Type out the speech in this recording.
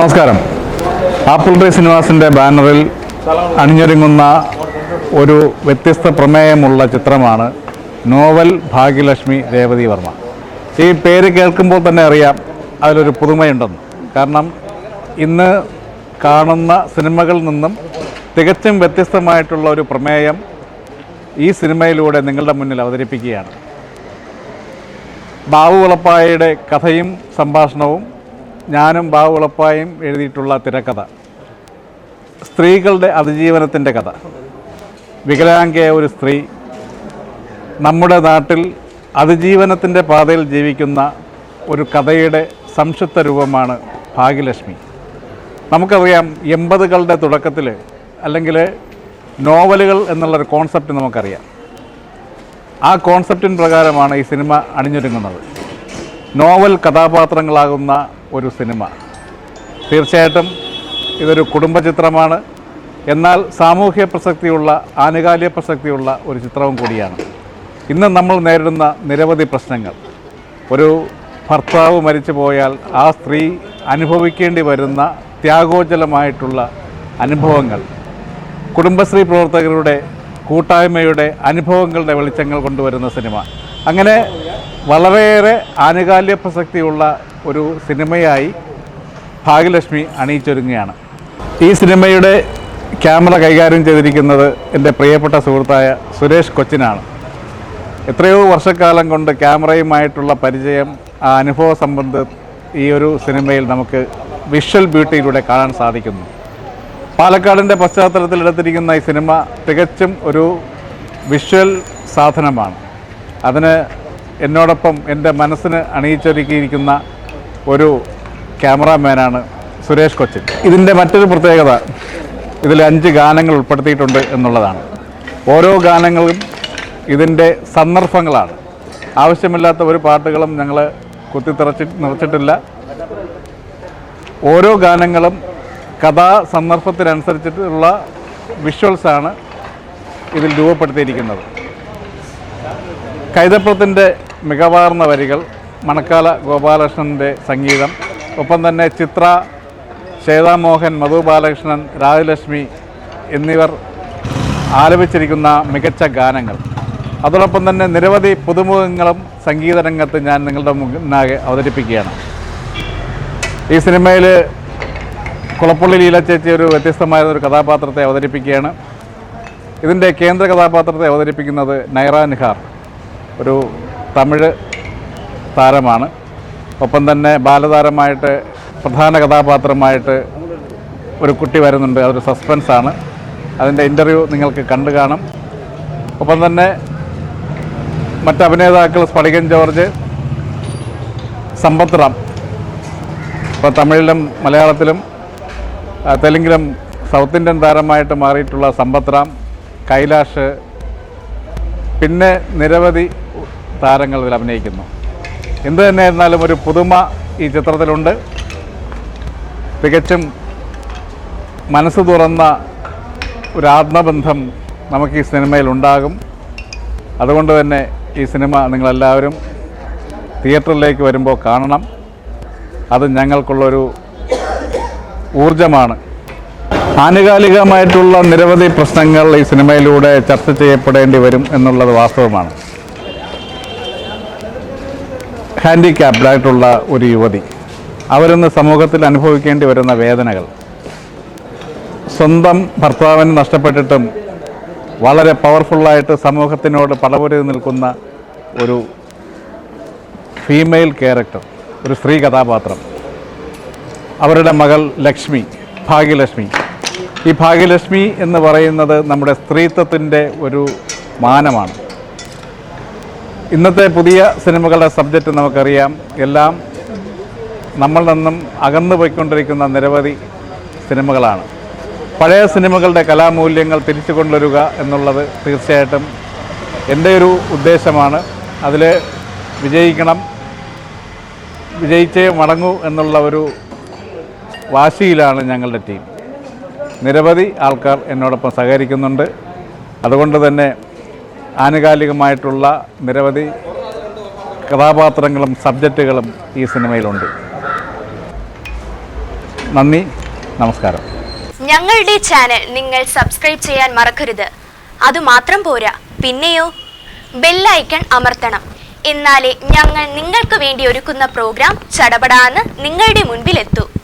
നമസ്കാരം. Apple tree സിനിമാസിന്റെ ബാനറിൽ അണിഞ്ഞൊരുങ്ങുന്ന ഒരു വ്യത്യസ്ത പ്രമേയമുള്ള ചിത്രമാണ് നോവൽ ഭാഗ്യലക്ഷ്മി രേവതി വർമ്മ. ഈ പേര് കേൾക്കുമ്പോൾ തന്നെ അറിയാം അതിലൊരു പുതുമയുണ്ടെന്ന്. കാരണം ഇന്ന് കാണുന്ന സിനിമകളിൽ നിന്നും തികച്ചും വ്യത്യസ്തമായിട്ടുള്ള ഒരു പ്രമേയം ഈ സിനിമയിലൂടെ നിങ്ങളുടെ മുന്നിൽ അവതരിപ്പിക്കുകയാണ്. ബാബു വളപ്പായയുടെ കഥയും സംഭാഷണവും ഞാനും ബാവുളപ്പായും എഴുതിയിട്ടുള്ള തിരക്കഥ. സ്ത്രീകളുടെ അതിജീവനത്തിന്റെ കഥ. വികലാംഗയായ ഒരു സ്ത്രീ നമ്മുടെ നാട്ടിൽ അതിജീവനത്തിന്റെ പാതയിൽ ജീവിക്കുന്ന ഒരു കഥയുടെ സംക്ഷിപ്ത രൂപമാണ് ഭാഗ്യലക്ഷ്മി. നമുക്കറിയാം എൺപതുകളുടെ തുടക്കത്തിൽ അല്ലെങ്കിൽ നോവലുകൾ എന്നുള്ളൊരു കോൺസെപ്റ്റ് നമുക്കറിയാം. ആ കോൺസെപ്റ്റിൻ പ്രകാരമാണ് ഈ സിനിമ അണിഞ്ഞൊരുങ്ങുന്നത്. നോവൽ കഥാപാത്രങ്ങളാകുന്ന ഒരു സിനിമ. തീർച്ചയായിട്ടും ഇതൊരു കുടുംബ ചിത്രമാണ് എന്നാൽ സാമൂഹ്യ പ്രസക്തിയുള്ള ആനുകാലിക പ്രസക്തിയുള്ള ഒരു ചിത്രവും കൂടിയാണ്. ഇന്ന് നമ്മൾ നേരിടുന്ന നിരവധി പ്രശ്നങ്ങൾ. ഒരു ഭർത്താവ് മരിച്ചു പോയാൽ ആ സ്ത്രീ അനുഭവിക്കേണ്ടി വരുന്ന ത്യാഗോജ്ജലമായിട്ടുള്ള അനുഭവങ്ങൾ കുടുംബശ്രീ പ്രവർത്തകരുടെ കൂട്ടായ്മയുടെ അനുഭവങ്ങളുടെ വെളിച്ചങ്ങൾ കൊണ്ടുവരുന്ന സിനിമ. അങ്ങനെ വളരെയേറെ ആനുകാലിക പ്രസക്തിയുള്ള ഒരു സിനിമയായി ഭാഗ്യലക്ഷ്മി അണിയിച്ചൊരുങ്ങുകയാണ്. ഈ സിനിമയുടെ ക്യാമറ കൈകാര്യം ചെയ്തിരിക്കുന്നത് എന്റെ പ്രിയപ്പെട്ട സുഹൃത്തായ സുരേഷ് കൊച്ചിനാണ്. എത്രയോ വർഷക്കാലം കൊണ്ട് ക്യാമറയുമായിട്ടുള്ള പരിചയം ആ അനുഭവ സംബന്ധം ഈ ഒരു സിനിമയിൽ നമുക്ക് വിഷ്വൽ ബ്യൂട്ടിയിലൂടെ കാണാൻ സാധിക്കുന്നു. പാലക്കാടിന്റെ പശ്ചാത്തലത്തിൽ എടുത്തിരിക്കുന്ന ഈ സിനിമ തികച്ചും ഒരു വിഷ്വൽ സാധനമാണ്. അതിന് എന്നോടൊപ്പം എന്റെ മനസ്സിന് അണിയിച്ചൊരുക്കിയിരിക്കുന്ന ഒരു ക്യാമറാമാനാണ് സുരേഷ് കൊച്ചിൻ. ഇതിന്റെ മറ്റൊരു പ്രത്യേകത ഇതിൽ അഞ്ച് ഗാനങ്ങൾ ഉൾപ്പെടുത്തിയിട്ടുണ്ട് എന്നുള്ളതാണ്. ഓരോ ഗാനങ്ങളും ഇതിന്റെ സന്ദർഭങ്ങളാണ്. ആവശ്യമില്ലാത്ത ഒരു പാട്ടുകളും ഞങ്ങൾ കുത്തിത്തിറച്ചി നിറച്ചിട്ടില്ല. ഓരോ ഗാനങ്ങളും കഥാ സന്ദർഭത്തിനനുസരിച്ചിട്ടുള്ള വിഷ്വൽസാണ് ഇതിൽ രൂപപ്പെടുത്തിയിരിക്കുന്നത്. കൈതപ്പുറത്തിന്റെ മികവാർന്ന വരികൾ മണക്കാല ഗോപാലകൃഷ്ണന്റെ സംഗീതം. ഒപ്പം തന്നെ ചിത്ര ശ്വേതാമോഹൻ മധു ബാലകൃഷ്ണൻ രാജലക്ഷ്മി എന്നിവർ ആലപിച്ചിരിക്കുന്ന മികച്ച ഗാനങ്ങൾ. അതോടൊപ്പം തന്നെ നിരവധി പുതുമുഖങ്ങളും സംഗീത രംഗത്ത് ഞാൻ നിങ്ങളുടെ മുന്നാകെ അവതരിപ്പിക്കുകയാണ്. ഈ സിനിമയിൽ കുളപ്പള്ളി ലീല ചേച്ചി ഒരു വ്യത്യസ്തമായ ഒരു കഥാപാത്രത്തെ അവതരിപ്പിക്കുകയാണ്. ഇതിന്റെ കേന്ദ്ര കഥാപാത്രത്തെ അവതരിപ്പിക്കുന്നത് നൈറ നിഹാർ ഒരു തമിഴ് താരമാണ്. ഒപ്പം തന്നെ ബാലതാരമായിട്ട് പ്രധാന കഥാപാത്രമായിട്ട് ഒരു കുട്ടി വരുന്നുണ്ട്. അതൊരു സസ്പെൻസാണ്. അതിന്റെ ഇന്റർവ്യൂ നിങ്ങൾക്ക് കണ്ടു കാണും. ഒപ്പം തന്നെ മറ്റ് അഭിനേതാക്കൾ സ്ഫടികൻ ജോർജ് സമ്പത്ത് റാം. ഇപ്പോൾ തമിഴിലും മലയാളത്തിലും തെലുങ്കിലും സൗത്ത് ഇന്ത്യൻ താരമായിട്ട് മാറിയിട്ടുള്ള സമ്പത്ത് റാം കൈലാഷ് പിന്നെ നിരവധി താരങ്ങൾ ഇതിൽ അഭിനയിക്കുന്നു. എന്ത് തന്നെയായിരുന്നാലും ഒരു പുതുമ ഈ ചിത്രത്തിലുണ്ട്. തികച്ചും മനസ്സ് തുറന്ന ഒരു ആത്മബന്ധം നമുക്ക് ഈ സിനിമയിൽ ഉണ്ടാകും. അതുകൊണ്ട് തന്നെ ഈ സിനിമ നിങ്ങളെല്ലാവരും തിയേറ്ററിലേക്ക് വരുമ്പോൾ കാണണം. അത് ഞങ്ങൾക്കുള്ളൊരു ഊർജമാണ് ആനുകാലികമായിട്ടുള്ള നിരവധി പ്രശ്നങ്ങൾ ഈ സിനിമയിലൂടെ ചർച്ച ചെയ്യപ്പെടേണ്ടി വരും എന്നുള്ളത് വാസ്തവമാണ്. ഹാൻഡിക്യാപ്ഡായിട്ടുള്ള ഒരു യുവതി. അവരിന്ന് സമൂഹത്തിൽ അനുഭവിക്കേണ്ടി വരുന്ന വേദനകൾ. സ്വന്തം ഭർത്താവിന് നഷ്ടപ്പെട്ടിട്ടും വളരെ പവർഫുള്ളായിട്ട് സമൂഹത്തിനോട് പടപുരി നിൽക്കുന്ന ഒരു ഫീമെയിൽ ക്യാരക്ടർ ഒരു സ്ത്രീ കഥാപാത്രം. അവരുടെ മകൾ ലക്ഷ്മി ഭാഗ്യലക്ഷ്മി. ഈ ഭാഗ്യലക്ഷ്മി എന്ന് പറയുന്നത് നമ്മുടെ സ്ത്രീത്വത്തിന്റെ ഒരു മാനമാണ്. ഇന്നത്തെ പുതിയ സിനിമകളുടെ സബ്ജക്റ്റ് നമുക്കറിയാം. എല്ലാം നമ്മൾ നിന്നും അകന്നു പോയിക്കൊണ്ടിരിക്കുന്ന നിരവധി സിനിമകളാണ്. പഴയ സിനിമകളുടെ കലാമൂല്യങ്ങൾ തിരിച്ചു കൊണ്ടുവരിക എന്നുള്ളത് തീർച്ചയായിട്ടും എന്റെ ഒരു ഉദ്ദേശമാണ്. അതിൽ വിജയിക്കണം വിജയിച്ചേ മടങ്ങൂ എന്നുള്ള ഒരു വാശിയിലാണ് ഞങ്ങളുടെ ടീം. നിരവധി ആൾക്കാർ എന്നോടൊപ്പം സഹകരിക്കുന്നുണ്ട്. അതുകൊണ്ട് തന്നെ ആനുകാലികമായിട്ടുള്ള നിരവധി കഥാപാത്രങ്ങളും സബ്ജക്റ്റുകളും ഈ സിനിമയിലുണ്ട്. നന്ദി നമസ്കാരം. ഞങ്ങളുടെ ചാനൽ നിങ്ങൾ സബ്സ്ക്രൈബ് ചെയ്യാൻ മറക്കരുത്. അതുമാത്രം പോരാ. പിന്നെയോ ബെല്ലൈക്കൺ അമർത്തണം. എന്നാലേ ഞങ്ങൾ നിങ്ങൾക്ക് വേണ്ടി ഒരുക്കുന്ന പ്രോഗ്രാം ചടപടാന്ന് നിങ്ങളുടെ മുൻപിലെത്തൂ.